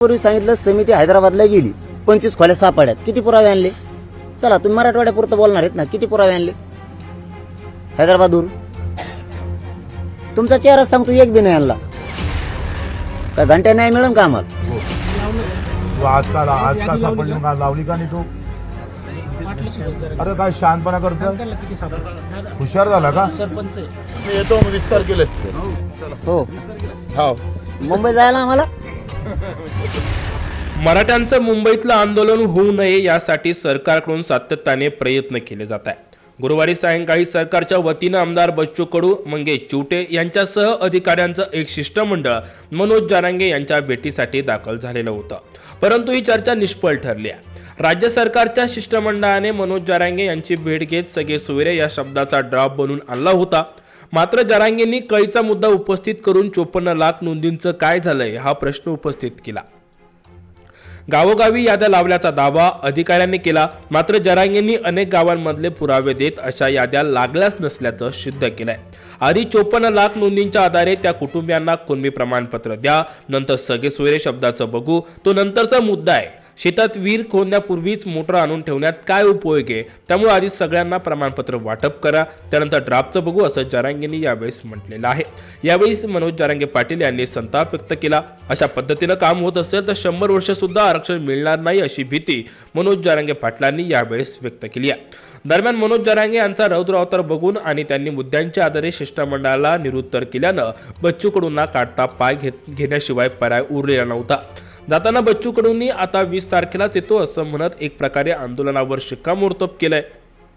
पूर्वी सांगितलं समिती हैदराबादला गेली. पंचवीस खोल्या सापड्यात किती पुरावे आणले? चला तुम्ही मराठवाड्यापुरतं बोलणार आहेत ना किती पुरावे आणले? हैदराबादहून? तुमचा चेहरा सांगतो एक बी नाही आणला. का घंट्या नाही मिळून का आम्हाला? तू आज का आज का सापडली? मग आज लावली का नाही तू? अरे काय शांतपणा करतोय? हुशार झाला का? सरपंच येतो विस्तार केले हो. हो. मुंबई जायला आम्हाला? मराठ्यांचं मुंबईतलं आंदोलन होऊ नये यासाठी सरकारकडून सातत्याने प्रयत्न केले जात आहे गुरुवारी सायंकाळी सरकारच्या वतीनं आमदार बच्चू कडू मंगेश चिवटे यांच्यासह अधिकाऱ्यांचं एक शिष्टमंडळ मनोज जारांगे यांच्या भेटीसाठी दाखल झालेलं होतं. परंतु ही चर्चा निष्फळ ठरली आहे. राज्य सरकारच्या शिष्टमंडळाने मनोज जारांगे यांची भेट घेत सगळे सुवेरे या शब्दाचा ड्रॉप बनवून आणला होता. मात्र जरांगेंनी कळीचा मुद्दा उपस्थित करून चोपन्न लाख नोंदींचं काय झालंय हा प्रश्न उपस्थित केला. गावोगावी याद्या लावल्याचा दावा अधिकाऱ्यांनी केला मात्र जरांगेंनी अनेक गावांमधले पुरावे देत अशा याद्या लागल्याच नसल्याचं सिद्ध केलंय. आधी चोपन्न लाख नोंदींच्या आधारे त्या कुटुंबियांना कुणबी प्रमाणपत्र द्या नंतर सगळे सोयरे शब्दाचं बघू तो नंतरचा मुद्दा आहे. शेतात वीर खोदण्यापूर्वीच मोटर आणून ठेवण्यात काय उपयोग आहे? त्यामुळे आधी सगळ्यांना प्रमाणपत्र वाटप करा. त्यानंतर ड्राफ्टचं बघू असं जारांगेंनी यावेळेस म्हटलेलं आहे. यावेळी मनोज जारांगे पाटील यांनी संताप व्यक्त केला. अशा पद्धतीनं काम होत असेल तर शंभर वर्ष सुद्धा आरक्षण मिळणार नाही अशी भीती मनोज जारांगे पाटलांनी यावेळेस व्यक्त केली आहे. दरम्यान मनोज जरांगे यांचा रौद्र अवतार बघून आणि त्यांनी मुद्द्यांच्या आधारे शिष्टमंडळाला निरुत्तर केल्यानं बच्चू कडूंना काढता पाय घेत घेण्याशिवाय पर्याय उरलेला नव्हता. जाताना बच्चू कडूंनी आता वीस तारखेलाच येतो असं म्हणत एक प्रकारे आंदोलनावर शिक्कामोर्तब केलंय.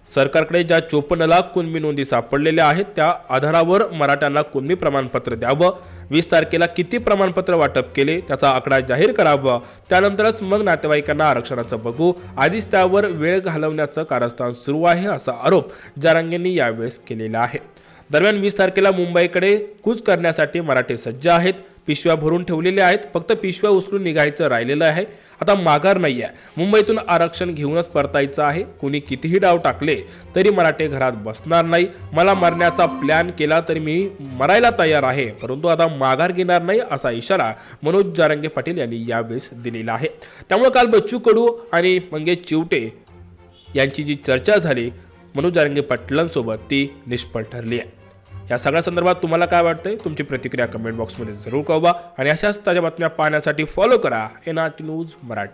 सरकारकडे ज्या चोपन्न लाख कुणबी नोंदी सापडलेल्या आहेत त्या आधारावर मराठ्यांना कुणबी प्रमाणपत्र द्यावं वीस तारखेला किती प्रमाणपत्र वाटप केले त्याचा आकडा जाहीर करावा त्यानंतरच मग नातेवाईकांना आरक्षणाचं बघू आधीच त्यावर वेळ घालवण्याचं कारस्थान सुरू आहे असा आरोप जारांगेंनी यावेळेस केलेला आहे. दरम्यान वीस तारखेला मुंबईकडे कूच करण्यासाठी मराठे सज्ज आहेत पिशव्या भरून ठेवलेल्या आहेत. फक्त पिशव्या उचलून निघायचं राहिलेलं आहे. आता माघार नाही आहे मुंबईतून आरक्षण घेऊनच परतायचं आहे. कुणी कितीही डाव टाकले तरी मराठे घरात बसणार नाही. मला मरण्याचा प्लॅन केला तरी मी मरायला तयार आहे. परंतु आता माघार घेणार नाही असा इशारा मनोज जारंगे पाटील यांनी यावेळेस दिलेला आहे. त्यामुळे काल बच्चू कडू आणि मंगेश चिवटे यांची जी चर्चा झाली मनोज जारंगे पाटलांसोबत ती निष्फळ ठरली आहे. या सगळ्या संदर्भात तुम्हाला काय वाटतंय? तुमची प्रतिक्रिया कमेंट बॉक्समध्ये जरूर कळवा. आणि अशाच ताज्या बातम्या पाहण्यासाठी फॉलो करा. N R T news Marathi.